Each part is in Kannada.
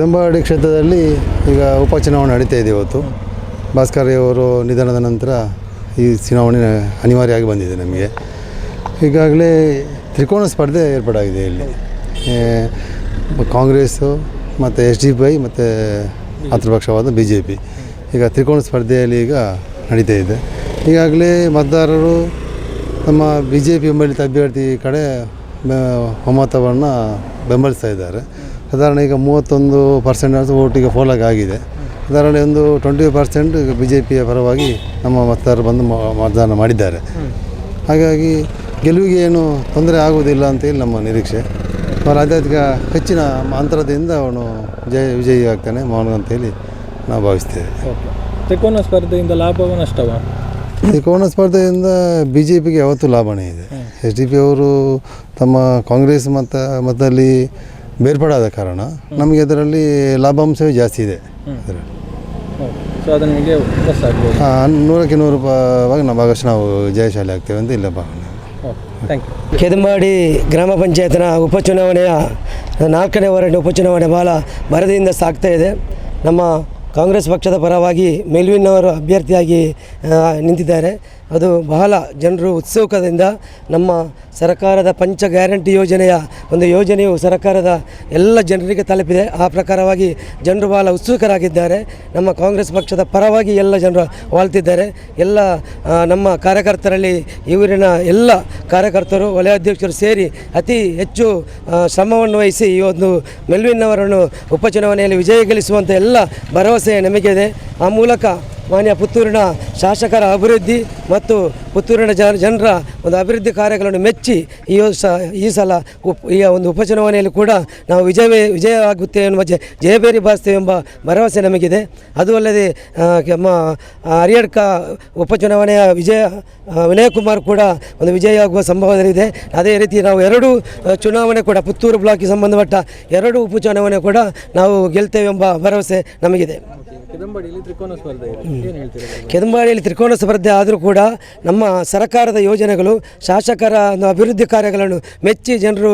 ಕೆದಂಬಾಡಿ ಕ್ಷೇತ್ರದಲ್ಲಿ ಈಗ ಉಪಚುನಾವಣೆ ನಡೀತಾ ಇದೆ ಇವತ್ತು. ಭಾಸ್ಕರ್ ಅವರು ನಿಧನದ ನಂತರ ಈ ಚುನಾವಣೆ ಅನಿವಾರ್ಯವಾಗಿ ಬಂದಿದೆ ನಮಗೆ. ಈಗಾಗಲೇ ತ್ರಿಕೋನ ಸ್ಪರ್ಧೆ ಏರ್ಪಾಡಾಗಿದೆ ಇಲ್ಲಿ. ಕಾಂಗ್ರೆಸ್ಸು ಮತ್ತು ಎಸ್ ಡಿ ಪೈ ಮತ್ತು ಮಾತೃಪಕ್ಷವಾದ ಬಿ ಜೆ ಪಿ. ಈಗ ತ್ರಿಕೋನ ಸ್ಪರ್ಧೆಯಲ್ಲಿ ಈಗ ನಡೀತಾ ಇದೆ. ಈಗಾಗಲೇ ಮತದಾರರು ನಮ್ಮ ಬಿ ಜೆ ಪಿ ಬೆಂಬಲಿತ ಅಭ್ಯರ್ಥಿ ಕಡೆ ಒಮ್ಮತವನ್ನು ಬೆಂಬಲಿಸ್ತಾ ಇದ್ದಾರೆ. ಸಾಧಾರಣ ಈಗ ಮೂವತ್ತೊಂದು ಪರ್ಸೆಂಟ್ ಓಟಿಗೆ ಫೋಲಾಗಿ ಆಗಿದೆ. ಸಾಧಾರಣ ಒಂದು ಟ್ವೆಂಟಿ ಪರ್ಸೆಂಟ್ ಬಿ ಜೆ ಪಿಯ ಪರವಾಗಿ ನಮ್ಮ ಮತದಾರರು ಬಂದು ಮ- ಮತದಾನ ಮಾಡಿದ್ದಾರೆ. ಹಾಗಾಗಿ ಗೆಲುವಿಗೆ ಏನು ತೊಂದರೆ ಆಗುವುದಿಲ್ಲ ಅಂತೇಳಿ ನಮ್ಮ ನಿರೀಕ್ಷೆ. ಅವರ ಅತ್ಯಧಿಕ ಹೆಚ್ಚಿನ ಅಂತರದಿಂದ ಅವನು ಜಯ ವಿಜಯಿ ಆಗ್ತಾನೆ ಮೌನ ಅಂತೇಳಿ ನಾವು ಭಾವಿಸ್ತೇವೆ. ತ್ರಿಕೋನ ಸ್ಪರ್ಧೆಯಿಂದ ಲಾಭವ ನಷ್ಟವ? ತ್ರಿಕೋನ ಸ್ಪರ್ಧೆಯಿಂದ ಬಿ ಜೆ ಪಿಗೆ ಯಾವತ್ತೂ ಲಾಭನೇ ಇದೆ. ಎಚ್ ಡಿ ಪಿ ಅವರು ತಮ್ಮ ಕಾಂಗ್ರೆಸ್ ಮತ ಮತದಲ್ಲಿ ಬೇರ್ಪಡಾದ ಕಾರಣ ನಮಗೆ ಅದರಲ್ಲಿ ಲಾಭಾಂಶವೇ ಜಾಸ್ತಿ ಇದೆ. ಅದರಲ್ಲಿ. ಸೊ ಅದು ನಿಮಗೆ ಪ್ಲಸ್ ಆಗ್ಬೋದು? ಆ, ನೂರಕ್ಕೆ ನೂರು ರೂಪಾಯಿ ನಮ್ಮ ಭಾಗಶಃ ನಾವು ಜಯಶಾಲಿ ಆಗ್ತೇವೆ ಅಂತ ಇಲ್ಲ ಭಾವನೆ ಥ್ಯಾಂಕ್ ಯು ಕೆದಮಾಡಿ ಗ್ರಾಮ ಪಂಚಾಯತ್ನ ಉಪಚುನಾವಣೆಯ ನಾಲ್ಕನೇ ವಾರ್ಡ್ ಉಪಚುನಾವಣೆ ಬಹಳ ಭರದಿಂದ ಸಾಗ್ತಾ ಇದೆ. ನಮ್ಮ ಕಾಂಗ್ರೆಸ್ ಪಕ್ಷದ ಪರವಾಗಿ ಮೆಲ್ವಿನ್ ಅವರು ಅಭ್ಯರ್ಥಿಯಾಗಿ ನಿಂತಿದ್ದಾರೆ. ಅದು ಬಹಳ ಜನರು ಉತ್ಸುಕದಿಂದ ನಮ್ಮ ಸರ್ಕಾರದ ಪಂಚ ಗ್ಯಾರಂಟಿ ಯೋಜನೆಯ ಒಂದು ಯೋಜನೆಯು ಸರ್ಕಾರದ ಎಲ್ಲ ಜನರಿಗೆ ತಲುಪಿದೆ. ಆ ಪ್ರಕಾರವಾಗಿ ಜನರು ಬಹಳ ಉತ್ಸುಕರಾಗಿದ್ದಾರೆ. ನಮ್ಮ ಕಾಂಗ್ರೆಸ್ ಪಕ್ಷದ ಪರವಾಗಿ ಎಲ್ಲ ಜನರು ವಾಳ್ತಿದ್ದಾರೆ ಎಲ್ಲ ನಮ್ಮ ಕಾರ್ಯಕರ್ತರಲ್ಲಿ ಇವರಿನ ಎಲ್ಲ ಕಾರ್ಯಕರ್ತರು ವಲಯಾಧ್ಯಕ್ಷರು ಸೇರಿ ಅತಿ ಹೆಚ್ಚು ಶ್ರಮವನ್ನು ವಹಿಸಿ ಈ ಒಂದು ಮೆಲ್ವಿನ್ ಅವರನ್ನು ಉಪಚುನಾವಣೆಯಲ್ಲಿ ವಿಜಯ ಗಳಿಸುವಂಥ ಎಲ್ಲ ಭರವಸೆ ನಮಗಿದೆ. ಆ ಮೂಲಕ ಮಾನ್ಯ ಪುತ್ತೂರಿನ ಶಾಸಕರ ಅಭಿವೃದ್ಧಿ ಮತ್ತು ಪುತ್ತೂರಿನ ಜನ ಜನರ ಒಂದು ಅಭಿವೃದ್ಧಿ ಕಾರ್ಯಗಳನ್ನು ಮೆಚ್ಚಿ ಈ ಸ ಈ ಸಲ ಉಪ್ ಈ ಒಂದು ಉಪಚುನಾವಣೆಯಲ್ಲಿ ಕೂಡ ನಾವು ವಿಜಯ ಆಗುತ್ತೆ ಎನ್ನುವ ಜ ಜಯಬೇರಿ ಬಾರಿಸ್ತೇವೆ ಎಂಬ ಭರವಸೆ ನಮಗಿದೆ. ಅದು ಅಲ್ಲದೆ ನಮ್ಮ ಹರಿಯಡ್ಕ ಉಪಚುನಾವಣೆಯ ವಿಜಯ ವಿನಯಕುಮಾರ್ ಕುಮಾರ್ ಕೂಡ ಒಂದು ವಿಜಯ ಆಗುವ ಸಂಭವವಿದೆ ಅದೇ ರೀತಿ ನಾವು ಎರಡು ಚುನಾವಣೆ ಕೂಡ ಪುತ್ತೂರು ಬ್ಲಾಕ್ಗೆ ಸಂಬಂಧಪಟ್ಟ ಎರಡು ಉಪಚುನಾವಣೆ ಕೂಡ ನಾವು ಗೆಲ್ತೇವೆ ಎಂಬ ಭರವಸೆ ನಮಗಿದೆ. ಕೆದಂಬಡಿಯಲ್ಲಿ ತ್ರಿಕೋನ ಸ್ಪರ್ಧೆ ಇದೆ ಏನು ಹೇಳ್ತೀರಾ ಕೆದಂಬಾಡಿಯಲ್ಲಿ ತ್ರಿಕೋನ ಸ್ಪರ್ಧೆ ಆದರೂ ಕೂಡ ನಮ್ಮ ಸರ್ಕಾರದ ಯೋಜನೆಗಳು ಶಾಸಕರ ಒಂದು ಅಭಿವೃದ್ಧಿ ಕಾರ್ಯಗಳನ್ನು ಮೆಚ್ಚಿ ಜನರು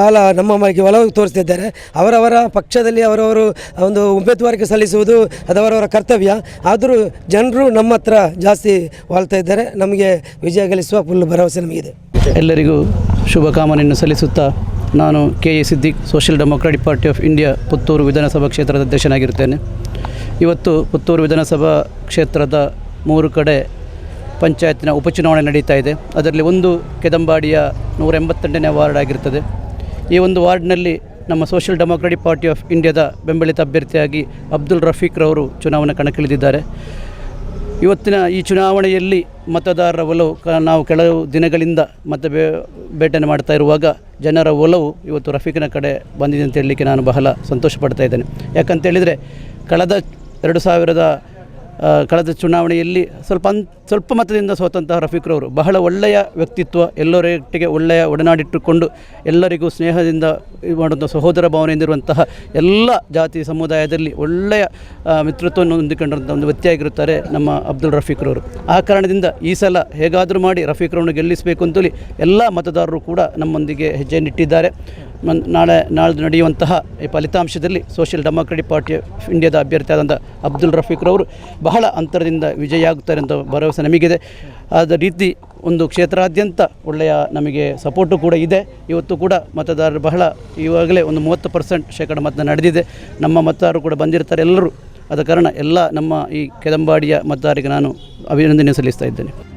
ಬಹಳ ನಮ್ಮ ಬಗ್ಗೆ ಒಲವು ತೋರಿಸ್ತಿದ್ದಾರೆ. ಅವರವರ ಪಕ್ಷದಲ್ಲಿ ಅವರವರು ಒಂದು ಉಮೇದುವಾರಿಕೆ ಸಲ್ಲಿಸುವುದು ಅದವರವರ ಕರ್ತವ್ಯ. ಆದರೂ ಜನರು ನಮ್ಮ ಹತ್ರ ಜಾಸ್ತಿ ವಾಳ್ತಾ ಇದ್ದಾರೆ. ನಮಗೆ ವಿಜಯ ಗಳಿಸುವ ಫುಲ್ ಭರವಸೆ ನಮಗಿದೆ. ಎಲ್ಲರಿಗೂ ಶುಭಕಾಮನೆಯನ್ನು ಸಲ್ಲಿಸುತ್ತಾ ನಾನು K A Siddiq social democratic party of India Puttur ವಿಧಾನಸಭಾ ಕ್ಷೇತ್ರದ ಅಧ್ಯಕ್ಷನಾಗಿರುತ್ತೇನೆ. ಇವತ್ತು ಪುತ್ತೂರು ವಿಧಾನಸಭಾ ಕ್ಷೇತ್ರದ ಮೂರು ಕಡೆ ಪಂಚಾಯತ್ನ ಉಪಚುನಾವಣೆ ನಡೀತಾ ಇದೆ. ಅದರಲ್ಲಿ ಒಂದು ಕೆದಂಬಾಡಿಯ ನೂರ ಎಂಬತ್ತೆಂಟನೇ ವಾರ್ಡ್ ಆಗಿರ್ತದೆ. ಈ ಒಂದು ವಾರ್ಡ್ನಲ್ಲಿ ನಮ್ಮ ಸೋಷಿಯಲ್ ಡೆಮೊಕ್ರಾಟಿಕ್ ಪಾರ್ಟಿ ಆಫ್ ಇಂಡಿಯಾದ ಬೆಂಬಲಿತ ಅಭ್ಯರ್ಥಿಯಾಗಿ ಅಬ್ದುಲ್ ರಫೀಕ್ರವರು ಚುನಾವಣೆ ಕಣಕ್ಕಿಳಿದಿದ್ದಾರೆ. ಇವತ್ತಿನ ಈ ಚುನಾವಣೆಯಲ್ಲಿ ಮತದಾರರ ಒಲವು ಕ, ನಾವು ಕೆಲವು ದಿನಗಳಿಂದ ಮತ ಬೇಟೆಯನ್ನು ಮಾಡ್ತಾ ಇರುವಾಗ ಜನರ ಒಲವು ಇವತ್ತು ರಫೀಕ್ನ ಕಡೆ ಬಂದಿದೆ ಅಂತ ಹೇಳಲಿಕ್ಕೆ ನಾನು ಬಹಳ ಸಂತೋಷ ಪಡ್ತಾ ಇದ್ದೇನೆ ಯಾಕಂತೇಳಿದರೆ ಕಳೆದ ಎರಡು ಸಾವಿರದ ಕಳೆದ ಚುನಾವಣೆಯಲ್ಲಿ ಸ್ವಲ್ಪ ಸ್ವಲ್ಪ ಮತದಿಂದ ಸೋತಂತಹ ರಫೀಕ್ರವರು ಬಹಳ ಒಳ್ಳೆಯ ವ್ಯಕ್ತಿತ್ವ, ಎಲ್ಲರೊಟ್ಟಿಗೆ ಒಳ್ಳೆಯ ಒಡನಾಡಿಟ್ಟುಕೊಂಡು ಎಲ್ಲರಿಗೂ ಸ್ನೇಹದಿಂದ ಮಾಡುವಂಥ ಸಹೋದರ ಭಾವನೆಯಿಂದಿರುವಂತಹ ಎಲ್ಲ ಜಾತಿ ಸಮುದಾಯದಲ್ಲಿ ಒಳ್ಳೆಯ ಮಿತ್ರತ್ವವನ್ನು ಹೊಂದಿಕೊಂಡಿರುವಂಥ ಒಂದು ವ್ಯಕ್ತಿಯಾಗಿರುತ್ತಾರೆ ನಮ್ಮ ಅಬ್ದುಲ್ ರಫೀಕ್ರವರು. ಆ ಕಾರಣದಿಂದ ಈ ಸಲ ಹೇಗಾದರೂ ಮಾಡಿ ರಫೀಕ್ರವನ್ನು ಗೆಲ್ಲಿಸಬೇಕು ಅಂತೇಳಿ ಎಲ್ಲ ಮತದಾರರು ಕೂಡ ನಮ್ಮೊಂದಿಗೆ ಹೆಜ್ಜೆಯನ್ನಿಟ್ಟಿದ್ದಾರೆ. ನಾಳೆ ನಾಳೆ ನಡೆಯುವಂತಹ ಈ ಫಲಿತಾಂಶದಲ್ಲಿ ಸೋಷಿಯಲ್ ಡೆಮಾಕ್ರೆಟಿಕ್ ಪಾರ್ಟಿ ಆಫ್ ಇಂಡಿಯಾದ ಅಭ್ಯರ್ಥಿಯಾದಂಥ ಅಬ್ದುಲ್ ರಫೀಕ್ರವರು ಬಹಳ ಅಂತರದಿಂದ ವಿಜಯ ಆಗುತ್ತಾರೆ ಅಂತ ಭರವಸೆ ನಮಗಿದೆ. ಅದ ರೀತಿ ಒಂದು ಕ್ಷೇತ್ರಾದ್ಯಂತ ಒಳ್ಳೆಯ ನಮಗೆ ಸಪೋರ್ಟು ಕೂಡ ಇದೆ. ಇವತ್ತು ಕೂಡ ಮತದಾರರು ಬಹಳ ಇವಾಗಲೇ ಒಂದು ಮೂವತ್ತು ಪರ್ಸೆಂಟ್ ಶೇಕಡ ಮತ ನಡೆದಿದೆ. ನಮ್ಮ ಮತದಾರರು ಕೂಡ ಬಂದಿರ್ತಾರೆ ಎಲ್ಲರೂ. ಆದ ಕಾರಣ ಎಲ್ಲ ನಮ್ಮ ಈ ಕೆದಂಬಾಡಿಯ ಮತದಾರರಿಗೆ ನಾನು ಅಭಿನಂದನೆ ಸಲ್ಲಿಸ್ತಾ ಇದ್ದೇನೆ.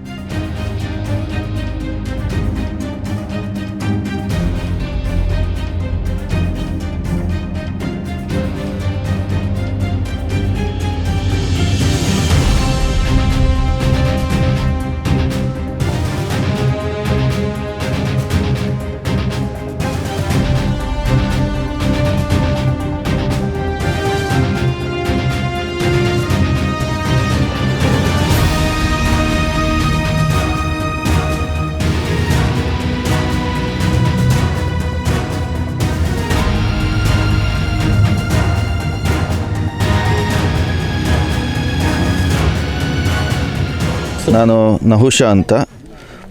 ನಾನು ನಹುಷಾ ಅಂತ.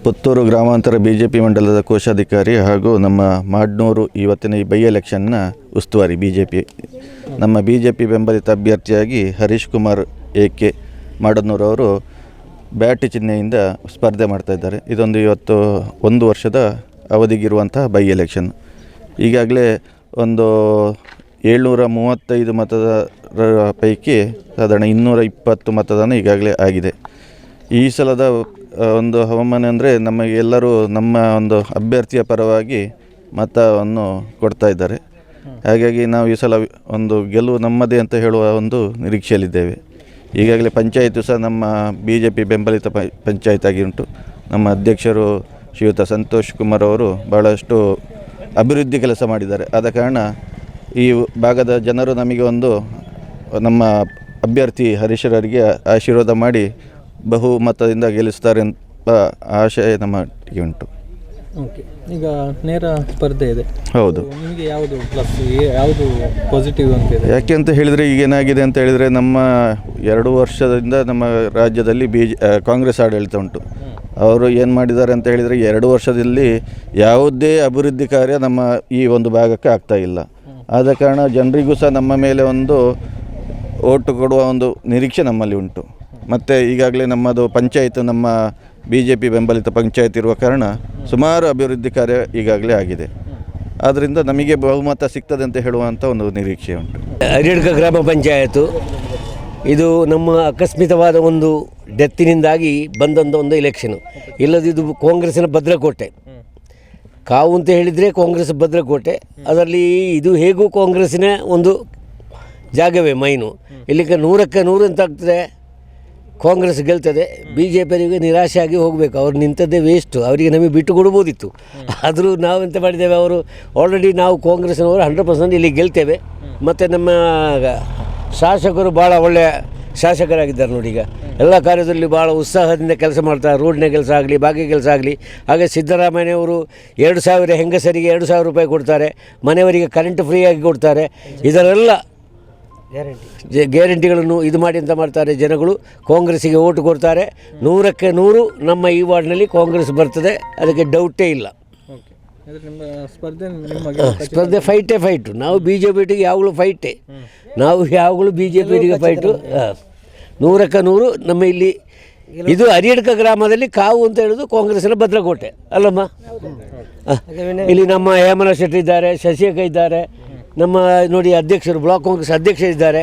ಪುತ್ತೂರು ಗ್ರಾಮಾಂತರ ಬಿ ಜೆ ಪಿ ಮಂಡಲದ ಕೋಶಾಧಿಕಾರಿ ಹಾಗೂ ನಮ್ಮ ಮಾಡ್ನೂರು ಇವತ್ತಿನ ಈ ಬೈ ಎಲೆಕ್ಷನ್ನ ಉಸ್ತುವಾರಿ ಬಿ ಜೆ ಪಿ ನಮ್ಮ ಬಿ ಜೆ ಪಿ ಬೆಂಬಲಿತ ಅಭ್ಯರ್ಥಿಯಾಗಿ ಹರೀಶ್ ಕುಮಾರ್ ಎ ಕೆ ಅವರು ಬ್ಯಾಟ್ ಚಿಹ್ನೆಯಿಂದ ಸ್ಪರ್ಧೆ ಮಾಡ್ತಾ ಇದ್ದಾರೆ. ಇದೊಂದು ಇವತ್ತು ಒಂದು ವರ್ಷದ ಅವಧಿಗಿರುವಂತಹ ಬೈ ಎಲೆಕ್ಷನ್. ಈಗಾಗಲೇ ಒಂದು ಏಳ್ನೂರ ಮೂವತ್ತೈದು ಮತದಾರರ ಪೈಕಿ ಸಾಧಾರಣ ಇನ್ನೂರ ಇಪ್ಪತ್ತು ಮತದಾನ ಈಗಾಗಲೇ ಆಗಿದೆ. ಈ ಸಲದ ಒಂದು ಹವಾಮಾನ ಅಂದರೆ ನಮಗೆ ಎಲ್ಲರೂ ನಮ್ಮ ಒಂದು ಅಭ್ಯರ್ಥಿಯ ಪರವಾಗಿ ಮತವನ್ನು ಕೊಡ್ತಾ ಇದ್ದಾರೆ. ಹಾಗಾಗಿ ನಾವು ಈ ಸಲ ಒಂದು ಗೆಲುವು ನಮ್ಮದೇ ಅಂತ ಹೇಳುವ ಒಂದು ನಿರೀಕ್ಷೆಯಲ್ಲಿದ್ದೇವೆ. ಈಗಾಗಲೇ ಪಂಚಾಯಿತು ಸಹ ನಮ್ಮ ಬಿ ಜೆ ಪಿ ಬೆಂಬಲಿತ ಪ, ಪಂಚಾಯತ್ ಆಗಿ ಉಂಟು. ನಮ್ಮ ಅಧ್ಯಕ್ಷರು ಶ್ರೀಯುತ ಸಂತೋಷ್ ಕುಮಾರ್ ಅವರು ಭಾಳಷ್ಟು ಅಭಿವೃದ್ಧಿ ಕೆಲಸ ಮಾಡಿದ್ದಾರೆ. ಆದ ಕಾರಣ ಈ ಭಾಗದ ಜನರು ನಮಗೆ ಒಂದು ನಮ್ಮ ಅಭ್ಯರ್ಥಿ ಹರೀಶರವರಿಗೆ ಆಶೀರ್ವಾದ ಮಾಡಿ ಬಹುಮತದಿಂದ ಗೆಲ್ಲಿಸ್ತಾರೆ ಅಂತ ಆಶಯ ನಮ್ಮ ಉಂಟು. ಓಕೆ ಈಗ ನೇರ ಸ್ಪರ್ಧೆ ಇದೆ. ಹೌದು. ನಿಮಗೆ ಯಾವುದು ಪ್ಲಸ್ ಯಾವುದು ಪಾಸಿಟಿವ್ ಅಂತ ಇದೆ? ಯಾಕೆ ಅಂತ ಹೇಳಿದರೆ ಈಗ ಏನಾಗಿದೆ ಅಂತ ಹೇಳಿದರೆ ನಮ್ಮ ಎರಡು ವರ್ಷದಿಂದ ನಮ್ಮ ರಾಜ್ಯದಲ್ಲಿ ಬಿ ಜೆ ಕಾಂಗ್ರೆಸ್ ಆಡಳಿತ ಉಂಟು. ಅವರು ಏನು ಮಾಡಿದ್ದಾರೆ ಅಂತ ಹೇಳಿದರೆ ಎರಡು ವರ್ಷದಲ್ಲಿ ಯಾವುದೇ ಅಭಿವೃದ್ಧಿ ಕಾರ್ಯ ನಮ್ಮ ಈ ಒಂದು ಭಾಗಕ್ಕೆ ಆಗ್ತಾ ಇಲ್ಲ. ಆದ ಕಾರಣ ಜನರಿಗೂ ಸಹ ನಮ್ಮ ಮೇಲೆ ಒಂದು ಓಟು ಕೊಡುವ ಒಂದು ನಿರೀಕ್ಷೆ ನಮ್ಮಲ್ಲಿ ಉಂಟು. ಮತ್ತು ಈಗಾಗಲೇ ನಮ್ಮದು ಪಂಚಾಯತ್, ನಮ್ಮ ಬಿ ಜೆ ಪಿ ಬೆಂಬಲಿತ ಪಂಚಾಯತ್ ಇರುವ ಕಾರಣ ಸುಮಾರು ಅಭಿವೃದ್ಧಿ ಕಾರ್ಯ ಈಗಾಗಲೇ ಆಗಿದೆ. ಆದ್ದರಿಂದ ನಮಗೆ ಬಹುಮತ ಸಿಗ್ತದೆ ಅಂತ ಹೇಳುವಂಥ ಒಂದು ನಿರೀಕ್ಷೆ ಉಂಟು. ಹರಿಡ್ಕ ಗ್ರಾಮ ಪಂಚಾಯತು, ಇದು ನಮ್ಮ ಆಕಸ್ಮಿತವಾದ ಒಂದು ಡೆತ್ತಿನಿಂದಾಗಿ ಬಂದಂಥ ಒಂದು ಇಲೆಕ್ಷನು ಇಲ್ಲದಿದ್ದು ಕಾಂಗ್ರೆಸ್ಸಿನ ಭದ್ರಕೋಟೆ. ಕಾವು ಅಂತ ಹೇಳಿದರೆ ಕಾಂಗ್ರೆಸ್ ಭದ್ರಕೋಟೆ. ಅದರಲ್ಲಿ ಇದು ಹೇಗೂ ಕಾಂಗ್ರೆಸ್ಸಿನ ಒಂದು ಜಾಗವೇ ಮೈನು. ಇಲ್ಲಿಗೆ ನೂರಕ್ಕೆ ನೂರು ಅಂತ ಆಗ್ತದೆ. ಕಾಂಗ್ರೆಸ್ ಗೆಲ್ತದೆ ಬಿ ಜೆ ನಿರಾಶೆ ಆಗಿ ಹೋಗಬೇಕು. ಅವ್ರು ನಿಂತದ್ದೇ ವೇಸ್ಟು ಅವರಿಗೆ ನಮಗೆ ಬಿಟ್ಟು ಕೊಡ್ಬೋದಿತ್ತು. ಆದರೂ ನಾವು ಎಂತ ಮಾಡಿದ್ದೇವೆ, ಅವರು ಆಲ್ರೆಡಿ ನಾವು ಕಾಂಗ್ರೆಸ್ನವರು ಹಂಡ್ರೆಡ್ ಪರ್ಸೆಂಟ್ ಇಲ್ಲಿ ಗೆಲ್ತೇವೆ. ಮತ್ತು ನಮ್ಮ ಶಾಸಕರು ಭಾಳ ಒಳ್ಳೆಯ ಶಾಸಕರಾಗಿದ್ದಾರೆ ನೋಡಿ ಈಗ. ಎಲ್ಲ ಕಾರ್ಯದಲ್ಲಿ ಭಾಳ ಉತ್ಸಾಹದಿಂದ ಕೆಲಸ ಮಾಡ್ತಾರೆ. ರೋಡ್ನ ಕೆಲಸ ಆಗಲಿ ಬಾಗಿ ಕೆಲಸ ಆಗಲಿ. ಹಾಗೆ ಸಿದ್ದರಾಮಯ್ಯವರು ಎರಡು ಸಾವಿರ ಹೆಂಗಸರಿಗೆ ಎರಡು ಸಾವಿರ ರೂಪಾಯಿ ಕೊಡ್ತಾರೆ. ಮನೆಯವರಿಗೆ ಕರೆಂಟ್ ಫ್ರೀಯಾಗಿ ಕೊಡ್ತಾರೆ. ಇದರೆಲ್ಲ ಗ್ಯಾರಂಟಿಗಳನ್ನು ಇದು ಮಾಡಿ ಅಂತ ಮಾಡ್ತಾರೆ ಜನಗಳು. ಕಾಂಗ್ರೆಸ್ಸಿಗೆ ಓಟು ಕೊಡ್ತಾರೆ. ನೂರಕ್ಕೆ ನೂರು ನಮ್ಮ ಈ ವಾರ್ಡ್ನಲ್ಲಿ ಕಾಂಗ್ರೆಸ್ ಬರ್ತದೆ. ಅದಕ್ಕೆ ಡೌಟೇ ಇಲ್ಲ. ಸ್ಪರ್ಧೆ ಫೈಟೇ ಫೈಟು ನಾವು ಬಿ ಜೆ ಪಿಟಿಗೆ ಯಾವಾಗಲೂ ಫೈಟೇ ನಾವು ಯಾವಾಗಲೂ ಬಿ ಜೆ ಪಿಟಿಗೆ ಫೈಟು. ನೂರಕ್ಕೆ ನೂರು ನಮ್ಮ ಇಲ್ಲಿ ಇದು ಅರಿಯಡ್ಕ ಗ್ರಾಮದಲ್ಲಿ ಕಾವು ಅಂತ ಹೇಳೋದು ಕಾಂಗ್ರೆಸ್ನ ಭದ್ರಕೋಟೆ. ಅಲ್ಲಮ್ಮ? ಇಲ್ಲಿ ನಮ್ಮ ಹೇಮನ ಶೆಟ್ಟಿ ಇದ್ದಾರೆ ಶಶಿಕ ಇದ್ದಾರೆ. ನಮ್ಮ ನೋಡಿ ಅಧ್ಯಕ್ಷರು, ಬ್ಲಾಕ್ ಕಾಂಗ್ರೆಸ್ ಅಧ್ಯಕ್ಷ ಇದ್ದಾರೆ.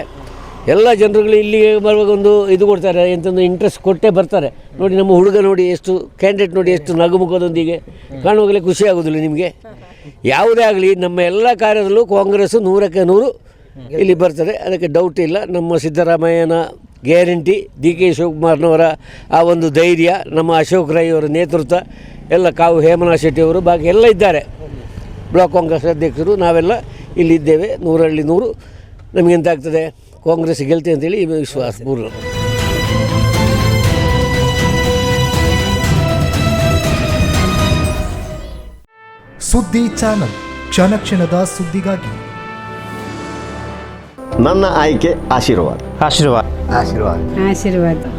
ಎಲ್ಲ ಜನರುಗಳು ಇಲ್ಲಿ ಬರುವಾಗ ಒಂದು ಇದು ಕೊಡ್ತಾರೆ ಎಂತಂದು ಇಂಟ್ರೆಸ್ಟ್ ಕೊಟ್ಟೇ ಬರ್ತಾರೆ. ನೋಡಿ ನಮ್ಮ ಹುಡುಗ ನೋಡಿ ಎಷ್ಟು ಕ್ಯಾಂಡಿಡೇಟ್ ನೋಡಿ ಎಷ್ಟು ನಗುಮುಖದೊಂದಿಗೆ ಕಾಣುವಾಗಲೇ ಖುಷಿ ಆಗೋದಿಲ್ಲ ನಿಮಗೆ. ಯಾವುದೇ ಆಗಲಿ, ನಮ್ಮ ಎಲ್ಲ ಕಾರ್ಯದಲ್ಲೂ ಕಾಂಗ್ರೆಸ್ ನೂರಕ್ಕೆ ನೂರು ಇಲ್ಲಿ ಬರ್ತಾರೆ ಅದಕ್ಕೆ ಡೌಟ್ ಇಲ್ಲ. ನಮ್ಮ ಸಿದ್ದರಾಮಯ್ಯನ ಗ್ಯಾರಂಟಿ ಡಿ ಕೆ ಶಿವಕುಮಾರ್ನವರ ಆ ಒಂದು ಧೈರ್ಯ, ನಮ್ಮ ಅಶೋಕ್ ರೈ ಅವರ ನೇತೃತ್ವ, ಎಲ್ಲ ಕಾವು ಹೇಮನಾ ಶೆಟ್ಟಿಯವರು ಬಾಕಿ ಎಲ್ಲ ಇದ್ದಾರೆ. ಬ್ಲಾಕ್ ಕಾಂಗ್ರೆಸ್ ಅಧ್ಯಕ್ಷರು, ನಾವೆಲ್ಲ ಇಲ್ಲಿದ್ದೇವೆ. ನೂರಲ್ಲಿ ನೂರು. ನಮಗೆಂತಾಗ್ತದೆ ಕಾಂಗ್ರೆಸ್ ಗೆಲ್ತೆ ಅಂತೇಳಿ ವಿಶ್ವಾಸ ಮೂರು. ಸುದ್ದಿ ಚಾನಲ್. ಕ್ಷಣಕ್ಷಣದ ಸುದ್ದಿಗಾಗಿ. ನನ್ನ ಆಯ್ಕೆ ಆಶೀರ್ವಾದ. ಆಶೀರ್ವಾದ. ಆಶೀರ್ವಾದ. ಆಶೀರ್ವಾದ.